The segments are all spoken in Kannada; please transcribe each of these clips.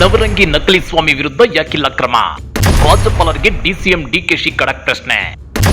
ನವರಂಗಿ ನಕಲಿ ಸ್ವಾಮಿ ವಿರುದ್ಧ ಯಾಕಿಲ್ಲ ಕ್ರಮ. ರಾಜ್ಯಪಾಲರಿಗೆ ಡಿಸಿಎಂ ಡಿಕೆಶಿ ಖಡಕ್ ಪ್ರಶ್ನೆ.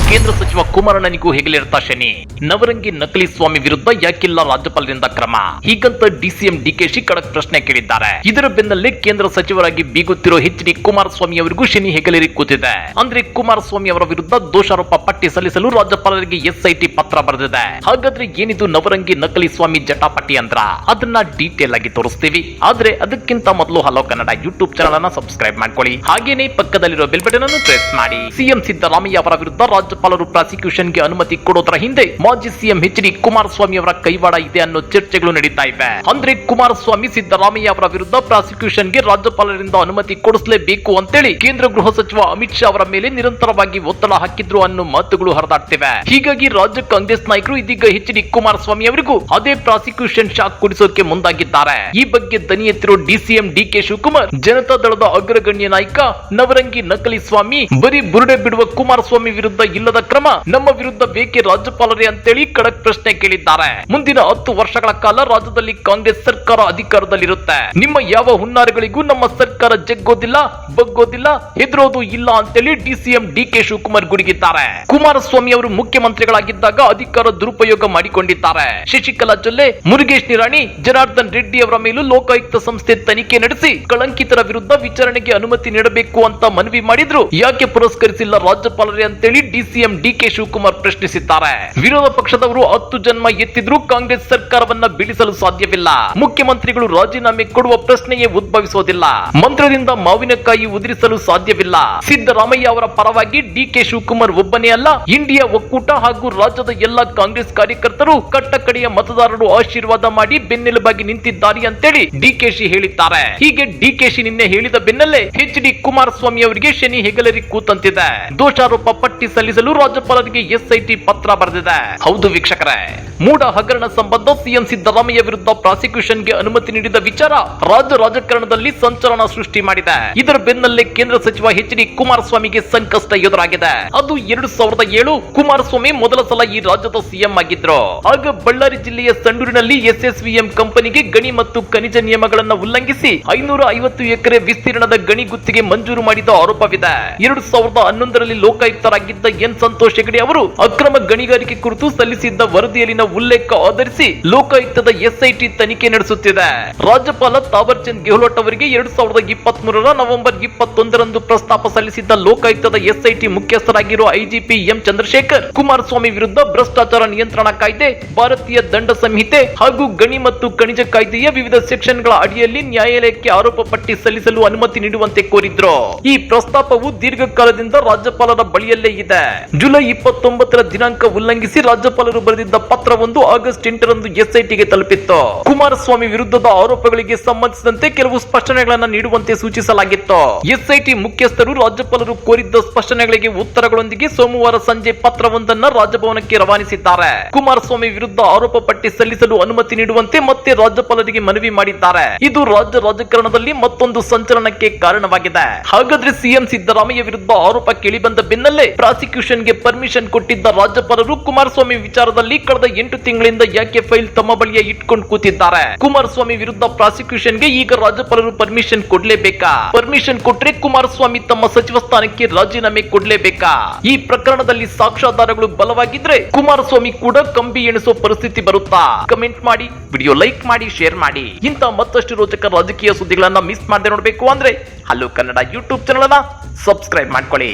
ಕೇಂದ್ರ ಸಚಿವ ಕುಮಾರಣ್ಣನಿಗೂ ಹೆಗಲಿರ್ತಾ ಶನಿ. ನವರಂಗಿ ನಕಲಿ ಸ್ವಾಮಿ ವಿರುದ್ಧ ಯಾಕಿಲ್ಲ ರಾಜ್ಯಪಾಲರಿಂದ ಕ್ರಮ. ಹೀಗಂತ ಡಿಸಿಎಂ ಡಿಕೆಶಿ ಖಡಕ್ ಪ್ರಶ್ನೆ ಕೇಳಿದ್ದಾರೆ. ಇದರ ಬೆನ್ನಲ್ಲೇ ಕೇಂದ್ರ ಸಚಿವರಾಗಿ ಬೀಗುತ್ತಿರೋ ಎಚ್ ಡಿ ಕುಮಾರಸ್ವಾಮಿ ಅವರಿಗೂ ಶನಿ ಹೆಗಲೇರಿ ಕೂತಿದೆ. ಅಂದ್ರೆ ಕುಮಾರಸ್ವಾಮಿ ಅವರ ವಿರುದ್ಧ ದೋಷಾರೋಪ ಪಟ್ಟಿ ಸಲ್ಲಿಸಲು ರಾಜ್ಯಪಾಲರಿಗೆ ಎಸ್ಐಟಿ ಪತ್ರ ಬರೆದಿದೆ. ಹಾಗಾದ್ರೆ ಏನಿದು ನವರಂಗಿ ನಕಲಿ ಸ್ವಾಮಿ ಜಟಾಪಟ್ಟಿ ಅಂದ್ರ? ಅದನ್ನ ಡೀಟೇಲ್ ಆಗಿ ತೋರಿಸ್ತೀವಿ. ಆದ್ರೆ ಅದಕ್ಕಿಂತ ಮೊದಲು ಹಲೋ ಕನ್ನಡ ಯೂಟ್ಯೂಬ್ ಚಾನಲ್ ಅನ್ನ ಸಬ್ಸ್ಕ್ರೈಬ್ ಮಾಡ್ಕೊಳ್ಳಿ. ಹಾಗೇನೆ ಪಕ್ಕದಲ್ಲಿರೋ ಬೆಲ್ ಬಟನ್ ಅನ್ನು ಪ್ರೆಸ್ ಮಾಡಿ. ಸಿಎಂ ಸಿದ್ದರಾಮಯ್ಯ ಅವರ ವಿರುದ್ಧ ರಾಜ್ಯಪಾಲರು ಪ್ರಾಸಿಕ್ಯೂಷನ್ಗೆ ಅನುಮತಿ ಕೊಡೋದ್ರ ಹಿಂದೆ ಮಾಜಿ ಸಿಎಂ ಎಚ್ ಡಿ ಕುಮಾರಸ್ವಾಮಿ ಅವರ ಕೈವಾಡ ಇದೆ ಅನ್ನೋ ಚರ್ಚೆಗಳು ನಡೀತಾ ಇವೆ. ಅಂದ್ರೆ ಕುಮಾರಸ್ವಾಮಿ ಸಿದ್ದರಾಮಯ್ಯ ಅವರ ವಿರುದ್ಧ ಪ್ರಾಸಿಕ್ಯೂಷನ್ಗೆ ರಾಜ್ಯಪಾಲರಿಂದ ಅನುಮತಿ ಕೊಡಿಸಲೇಬೇಕು ಅಂತೇಳಿ ಕೇಂದ್ರ ಗೃಹ ಸಚಿವ ಅಮಿತ್ ಶಾ ಅವರ ಮೇಲೆ ನಿರಂತರವಾಗಿ ಒತ್ತಡ ಹಾಕಿದ್ರು ಅನ್ನೋ ಮಾತುಗಳು ಹರಿದಾಡ್ತಿವೆ. ಹೀಗಾಗಿ ರಾಜ್ಯ ಕಾಂಗ್ರೆಸ್ ನಾಯಕರು ಇದೀಗ ಎಚ್ ಡಿ ಕುಮಾರಸ್ವಾಮಿ ಅವರಿಗೂ ಅದೇ ಪ್ರಾಸಿಕ್ಯೂಷನ್ ಶಾಕ್ ಕೊಡಿಸೋಕೆ ಮುಂದಾಗಿದ್ದಾರೆ. ಈ ಬಗ್ಗೆ ದನಿ ಎತ್ತಿರೋ ಡಿಸಿಎಂ ಡಿಕೆ ಶಿವಕುಮಾರ್, ಜನತಾ ದಳದ ಅಗ್ರಗಣ್ಯ ನಾಯಕ ನವರಂಗಿ ನಕಲಿ ಸ್ವಾಮಿ, ಬರೀ ಬುರುಡೆ ಬಿಡುವ ಕುಮಾರಸ್ವಾಮಿ ವಿರುದ್ಧ ಇಲ್ಲದ ಕ್ರಮ ನಮ್ಮ ವಿರುದ್ಧ ಬೇಕೆ ರಾಜ್ಯಪಾಲರೇ ಅಂತೇಳಿ ಖಡಕ್ ಪ್ರಶ್ನೆ ಕೇಳಿದ್ದಾರೆ. ಮುಂದಿನ ಹತ್ತು ವರ್ಷಗಳ ಕಾಲ ರಾಜ್ಯದಲ್ಲಿ ಕಾಂಗ್ರೆಸ್ ಸರ್ಕಾರ ಅಧಿಕಾರದಲ್ಲಿರುತ್ತೆ. ನಿಮ್ಮ ಯಾವ ಹುನ್ನಾರಗಳಿಗೂ ನಮ್ಮ ಸರ್ಕಾರ ಜಗ್ಗೋದಿಲ್ಲ, ಬಗ್ಗೋದಿಲ್ಲ, ಹೆದರೋದು ಇಲ್ಲ ಅಂತೇಳಿ ಡಿಸಿಎಂ ಡಿ ಕೆ ಶಿವಕುಮಾರ್ ಗುಡುಗಿದ್ದಾರೆ. ಕುಮಾರಸ್ವಾಮಿ ಅವರು ಮುಖ್ಯಮಂತ್ರಿಗಳಾಗಿದ್ದಾಗ ಅಧಿಕಾರ ದುರುಪಯೋಗ ಮಾಡಿಕೊಂಡಿದ್ದಾರೆ. ಶಶಿಕಲಾ ಜೊಲ್ಲೆ, ಮುರುಗೇಶ್ ನಿರಾಣಿ, ಜನಾರ್ದನ್ ರೆಡ್ಡಿ ಅವರ ಮೇಲೂ ಲೋಕಾಯುಕ್ತ ಸಂಸ್ಥೆ ತನಿಖೆ ನಡೆಸಿ ಕಳಂಕಿತರ ವಿರುದ್ಧ ವಿಚಾರಣೆಗೆ ಅನುಮತಿ ನೀಡಬೇಕು ಅಂತ ಮನವಿ ಮಾಡಿದ್ರು. ಯಾಕೆ ಪುರಸ್ಕರಿಸಿಲ್ಲ ರಾಜ್ಯಪಾಲರೇ ಅಂತೇಳಿ ಡಿಸಿಎಂ ಡಿಕೆ ಶಿವಕುಮಾರ್ ಪ್ರಶ್ನಿಸಿದ್ದಾರೆ. ವಿರೋಧ ಪಕ್ಷದವರು ಹತ್ತು ಜನ್ಮ ಎತ್ತಿದ್ರೂ ಕಾಂಗ್ರೆಸ್ ಸರ್ಕಾರವನ್ನ ಬೀಳಿಸಲು ಸಾಧ್ಯವಿಲ್ಲ. ಮುಖ್ಯಮಂತ್ರಿಗಳು ರಾಜೀನಾಮೆ ಕೊಡುವ ಪ್ರಶ್ನೆಯೇ ಉದ್ಭವಿಸೋದಿಲ್ಲ. ಮಂತ್ರದಿಂದ ಮಾವಿನಕಾಯಿ ಉದುರಿಸಲು ಸಾಧ್ಯವಿಲ್ಲ. ಸಿದ್ದರಾಮಯ್ಯ ಅವರ ಪರವಾಗಿ ಡಿಕೆ ಶಿವಕುಮಾರ್ ಒಬ್ಬನೇ ಅಲ್ಲ, ಇಂಡಿಯಾ ಒಕ್ಕೂಟ ಹಾಗೂ ರಾಜ್ಯದ ಎಲ್ಲಾ ಕಾಂಗ್ರೆಸ್ ಕಾರ್ಯಕರ್ತರು ಕಟ್ಟಕಡೆಯ ಮತದಾರರು ಆಶೀರ್ವಾದ ಮಾಡಿ ಬೆನ್ನೆಲುಬಾಗಿ ನಿಂತಿದ್ದಾರೆ ಅಂತೇಳಿ ಡಿಕೆಶಿ ಹೇಳಿದ್ದಾರೆ. ಹೀಗೆ ಡಿಕೆಶಿ ನಿನ್ನೆ ಹೇಳಿದ ಬೆನ್ನಲ್ಲೇ ಎಚ್ ಡಿ ಕುಮಾರಸ್ವಾಮಿ ಅವರಿಗೆ ಶನಿ ಹೆಗಲರಿ ಕೂತಂತಿದೆ. ದೋಷಾರೋಪ ಪಟ್ಟಿ ಸಲ್ಲಿಸಲು ರಾಜ್ಯಪಾಲರಿಗೆ ಎಸ್ಐಟಿ ಪತ್ರ ಬರೆದಿದೆ. ಹೌದು ವೀಕ್ಷಕರೇ ಮೂಡ ಹಗರಣ ಸಂಬಂಧ ಸಿಎಂ ಸಿದ್ದರಾಮಯ್ಯ ವಿರುದ್ಧ ಪ್ರಾಸಿಕ್ಯೂಷನ್ಗೆ ಅನುಮತಿ ನೀಡಿದ ವಿಚಾರ ರಾಜ್ಯ ರಾಜಕಾರಣದಲ್ಲಿ ಸಂಚಲನ ಸೃಷ್ಟಿ ಮಾಡಿದೆ. ಇದರ ಬೆನ್ನಲ್ಲೇ ಕೇಂದ್ರ ಸಚಿವ ಎಚ್ ಡಿ ಕುಮಾರಸ್ವಾಮಿಗೆ ಸಂಕಷ್ಟ ಎದುರಾಗಿದೆ. ಅದು ಎರಡು ಸಾವಿರದ ಏಳು ಕುಮಾರಸ್ವಾಮಿ ಮೊದಲ ಸಲ ಈ ರಾಜ್ಯದ ಸಿಎಂ ಆಗಿದ್ರು. ಆಗ ಬಳ್ಳಾರಿ ಜಿಲ್ಲೆಯ ಸಂಡೂರಿನಲ್ಲಿ ಎಸ್ಎಸ್ವಿಎಂ ಕಂಪನಿಗೆ ಗಣಿ ಮತ್ತು ಖನಿಜ ನಿಯಮಗಳನ್ನು ಉಲ್ಲಂಘಿಸಿ ಐನೂರ ಐವತ್ತು ಎಕರೆ ವಿಸ್ತೀರ್ಣದ ಗಣಿ ಗುತ್ತಿಗೆ ಮಂಜೂರು ಮಾಡಿದ ಆರೋಪವಿದೆ. ಎರಡು ಸಾವಿರದ ಹನ್ನೊಂದರಲ್ಲಿ ಲೋಕಾಯುಕ್ತರಾಗಿದ್ದ ಎನ್. ಸಂತೋಷ್ ಹೆಗಡೆ ಅವರು ಅಕ್ರಮ ಗಣಿಗಾರಿಕೆ ಕುರಿತು ಸಲ್ಲಿಸಿದ್ದ ವರದಿಯಲ್ಲಿನ ಉಲ್ಲೇಖ ಆಧರಿಸಿ ಲೋಕಾಯುಕ್ತದ ಎಸ್ಐಟಿ ತನಿಖೆ ನಡೆಸುತ್ತಿದೆ. ರಾಜ್ಯಪಾಲ ತಾವರ್ ಚಂದ್ ಗೆಹ್ಲೋಟ್ ಅವರಿಗೆ ಎರಡ್ ಸಾವಿರದ ಇಪ್ಪತ್ತ್ ಮೂರರ ನವೆಂಬರ್ ಇಪ್ಪತ್ತೊಂದರಂದು ಪ್ರಸ್ತಾಪ ಸಲ್ಲಿಸಿದ್ದ ಲೋಕಾಯುಕ್ತದ ಎಸ್ಐಟಿ ಮುಖ್ಯಸ್ಥರಾಗಿರುವ ಐಜಿಪಿ ಎಂ ಚಂದ್ರಶೇಖರ್, ಕುಮಾರಸ್ವಾಮಿ ವಿರುದ್ಧ ಭ್ರಷ್ಟಾಚಾರ ನಿಯಂತ್ರಣ ಕಾಯ್ದೆ, ಭಾರತೀಯ ದಂಡ ಸಂಹಿತೆ ಹಾಗೂ ಗಣಿ ಮತ್ತು ಖನಿಜ ಕಾಯ್ದೆಯ ವಿವಿಧ ಸೆಕ್ಷನ್ಗಳ ಅಡಿಯಲ್ಲಿ ನ್ಯಾಯಾಲಯಕ್ಕೆ ಆರೋಪ ಪಟ್ಟಿ ಸಲ್ಲಿಸಲು ಅನುಮತಿ ನೀಡುವಂತೆ ಕೋರಿದ್ರು. ಈ ಪ್ರಸ್ತಾಪವು ದೀರ್ಘಕಾಲದಿಂದ ರಾಜ್ಯಪಾಲರ ಬಳಿಯಲ್ಲೇ ಇದೆ. ಜುಲೈ ಇಪ್ಪತ್ತೊಂಬತ್ತರ ದಿನಾಂಕ ಉಲ್ಲಂಘಿಸಿ ರಾಜ್ಯಪಾಲರು ಬರೆದಿದ್ದ ಪತ್ರವೊಂದು ಆಗಸ್ಟ್ ಎಂಟರಂದು ಎಸ್ಐಟಿಗೆ ತಲುಪಿತ್ತು. ಕುಮಾರಸ್ವಾಮಿ ವಿರುದ್ಧದ ಆರೋಪಗಳಿಗೆ ಸಂಬಂಧಿಸಿದಂತೆ ಕೆಲವು ಸ್ಪಷ್ಟನೆಗಳನ್ನು ನೀಡುವಂತೆ ಸೂಚಿಸಲಾಗಿತ್ತು. ಎಸ್ಐಟಿ ಮುಖ್ಯಸ್ಥರು ರಾಜ್ಯಪಾಲರು ಕೋರಿದ್ದ ಸ್ಪಷ್ಟನೆಗಳಿಗೆ ಉತ್ತರಗಳೊಂದಿಗೆ ಸೋಮವಾರ ಸಂಜೆ ಪತ್ರವೊಂದನ್ನು ರಾಜಭವನಕ್ಕೆ ರವಾನಿಸಿದ್ದಾರೆ. ಕುಮಾರಸ್ವಾಮಿ ವಿರುದ್ಧ ಆರೋಪ ಪಟ್ಟಿ ಸಲ್ಲಿಸಲು ಅನುಮತಿ ನೀಡುವಂತೆ ಮತ್ತೆ ರಾಜ್ಯಪಾಲರಿಗೆ ಮನವಿ ಮಾಡಿದ್ದಾರೆ. ಇದು ರಾಜ್ಯ ರಾಜಕಾರಣದಲ್ಲಿ ಮತ್ತೊಂದು ಸಂಚಲನಕ್ಕೆ ಕಾರಣವಾಗಿದೆ. ಹಾಗಾದ್ರೆ ಸಿಎಂ ಸಿದ್ದರಾಮಯ್ಯ ವಿರುದ್ಧ ಆರೋಪ ಕೇಳಿಬಂದ ಬೆನ್ನಲ್ಲೇ ಪ್ರಾಸಿಕ್ಯೂಷನ್ಗೆ ಪರ್ಮಿಷನ್ ಕೊಟ್ಟಿದ್ದ ರಾಜ್ಯಪಾಲರು ಕುಮಾರಸ್ವಾಮಿ ವಿಚಾರದಲ್ಲಿ ಕಳೆದ ಎಂಟು ತಿಂಗಳಿಂದ ಯಾಕೆ ಫೈಲ್ ತಮ್ಮ ಬಳಿಯೇ ಇಟ್ಕೊಂಡು ಕೂತಿದ್ದಾರೆ? ಕುಮಾರಸ್ವಾಮಿ ವಿರುದ್ಧ ಪ್ರಾಸಿಕ್ಯೂಷನ್ಗೆ ಈಗ ರಾಜ್ಯಪಾಲರು ಪರ್ಮಿಷನ್ ಕೊಡ್ಲೇಬೇಕಾ? ಪರ್ಮಿಷನ್ ಕೊಟ್ರೆ ಕುಮಾರಸ್ವಾಮಿ ತಮ್ಮ ಸಚಿವ ಸ್ಥಾನಕ್ಕೆ ರಾಜೀನಾಮೆ ಕೊಡ್ಲೇಬೇಕಾ? ಈ ಪ್ರಕರಣದಲ್ಲಿ ಸಾಕ್ಷ್ಯಾಧಾರಗಳು ಬಲವಾಗಿದ್ರೆ ಕುಮಾರಸ್ವಾಮಿ ಕೂಡ ಕಂಬಿ ಎಣಿಸೋ ಪರಿಸ್ಥಿತಿ ಬರುತ್ತಾ? ಕಮೆಂಟ್ ಮಾಡಿ ವಿಡಿಯೋ ಲೈಕ್ ಮಾಡಿ ಶೇರ್ ಮಾಡಿ. ಇಂತ ಮತ್ತಷ್ಟು ರೋಚಕ ರಾಜಕೀಯ ಸುದ್ದಿಗಳನ್ನ ಮಿಸ್ ಮಾಡದೆ ನೋಡಬೇಕು ಅಂದ್ರೆ ಹಲೋ ಕನ್ನಡ ಯೂಟ್ಯೂಬ್ ಚಾನಲ್ ಅನ್ನ ಸಬ್ಸ್ಕ್ರೈಬ್ ಮಾಡ್ಕೊಳ್ಳಿ.